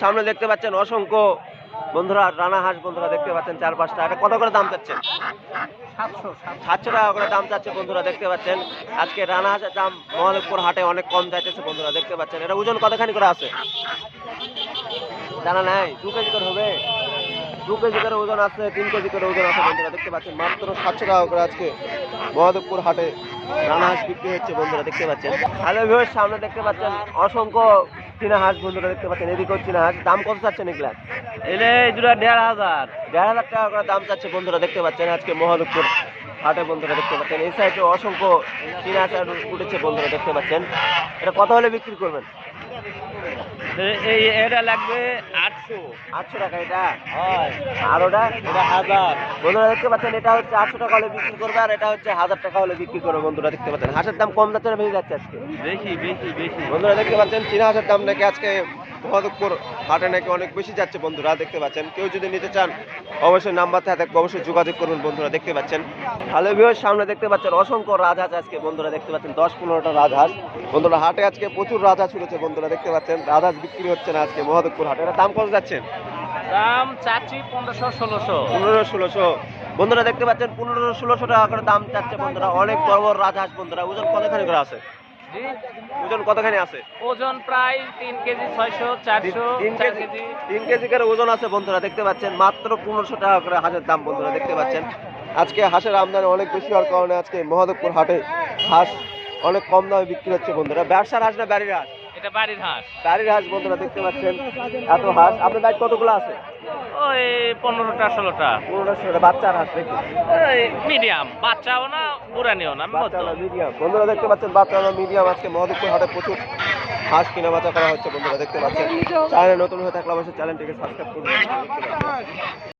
সামনে দেখতে পাচ্ছেন অসংখ্য বন্ধুরা রানা হাঁস বন্ধুরা দেখতে পাচ্ছেন চার পাঁচটা এটা কত করে দাম চাচ্ছেন সাতশো টাকা করে দাম চাচ্ছে বন্ধুরা দেখতে পাচ্ছেন। আজকে রানা হাঁসের দাম মহাদেবপুর হাটে অনেক কম যাইতেছে বন্ধুরা দেখতে পাচ্ছেন। এটা ওজন কতখানি করে আছে? জানা নাই দু কেজি করে হবে। দু কেজি করে ওজন আছে তিন কেজি করে ওজন আছে বন্ধুরা দেখতে পাচ্ছেন। মাত্র সাতশো টাকা করে আজকে মহাদেবপুর হাটে রানা হাঁস বিক্রি হচ্ছে বন্ধুরা দেখতে পাচ্ছেন। হ্যালো ভিউর সামনে দেখতে পাচ্ছেন অসংখ্য চীনা হাঁস বন্ধুরা দেখতে পাচ্ছেন এদিকেও চীনা হাঁস দাম কত চাচ্ছেন এগুলা? এলে দুটা দেড় হাজার। দেড় হাজার টাকা করে দাম চাচ্ছে বন্ধুরা দেখতে পাচ্ছেন আজকে মহাদেবপুর হাটে বন্ধুরা দেখতে পাচ্ছেন। এই সাইডে অসংখ্য চীনা আর উঠেছে বন্ধুরা দেখতে পাচ্ছেন। এটা কত হলে বিক্রি করবেন? এই এটা লাগবে আটশো। আটশো টাকা এটা? হয়। আর ওটা? এটা হাজার। বন্ধুরা দেখতে পাচ্ছেন এটা হচ্ছে আটশো টাকা হলে বিক্রি করবে আর এটা হচ্ছে হাজার টাকা হলে বিক্রি করবে বন্ধুরা দেখতে পাচ্ছেন। হাঁসের দাম কম যাচ্ছে না বেশি যাচ্ছে আজকে? বেশি বেশি বেশি। বন্ধুরা দেখতে পাচ্ছেন চীনা হাঁসের দাম নাকি আজকে মহাদুপুর হাটে নাকি অনেক বেশি যাচ্ছে বন্ধুরা দেখতে পাচ্ছেন। কেউ যদি নিতে চান অবশ্যই নাম্বার থাকবে অবশ্যই যোগাযোগ করবেন বন্ধুরা দেখতে পাচ্ছেন। হ্যালো ভিউর সামনে দেখতে পাচ্ছেন অসংখ্য রাজহাঁস আজকে বন্ধুরা দেখতে পাচ্ছেন দশ পনেরোটা রাজহাঁস। বন্ধুরা হাটে আজকে প্রচুর রাজহাঁস উঠেছে বন্ধুরা দেখতে পাচ্ছেন। রাজহাঁস বিক্রি হচ্ছে না আজকে মহাদুপুর হাটে। এটা দাম কত যাচ্ছেন দাম চাচ্ছি পনেরোশো ষোলোশো। পনেরো ষোলোশো। বন্ধুরা দেখতে পাচ্ছেন পনেরো ষোলোশো টাকা করে দাম চাচ্ছে বন্ধুরা। অনেক বড় বড় রাজহাঁস বন্ধুরা ওজন কতখানি করে আছে? জি ওজন কতখানি আছে? ওজন প্রায় তিন কেজি ছয়শো চারশো তিন কেজি কেজি। তিন কেজি করে ওজন আছে বন্ধুরা দেখতে পাচ্ছেন মাত্র পনেরোশো টাকা করে হাঁসের দাম বন্ধুরা দেখতে পাচ্ছেন। আজকে হাঁসের আমদানি অনেক বেশি হওয়ার কারণে আজকে মহাদেবপুর হাটে হাঁস অনেক কম দামে বিক্রি হচ্ছে বন্ধুরা। ব্যবসার হাঁস না বাড়ির হাঁস? এটা বাড়ির হাঁস। বাড়ির হাঁস বন্ধুরা দেখতে পাচ্ছেন এত হাঁস। আপনার বাড়ি কতগুলো আছে? ওই পনেরোটা ষোলোটা। পনেরোশো বাচ্চার হাঁস দেখি মিডিয়াম বাচ্চাও না বুড়ানিও না মিডিয়াম বন্ধুরা দেখতে পাচ্ছেন বাচ্চারা মিডিয়াম আজকে মহাদেবপুর হাটে প্রচুর হাঁস কেনা বেচা করা হচ্ছে বন্ধুরা দেখতে পাচ্ছেন। চ্যানেল নতুন হয়ে থাকলে অবশ্যই চ্যানেলটিকে সাবস্ক্রাইব করুন।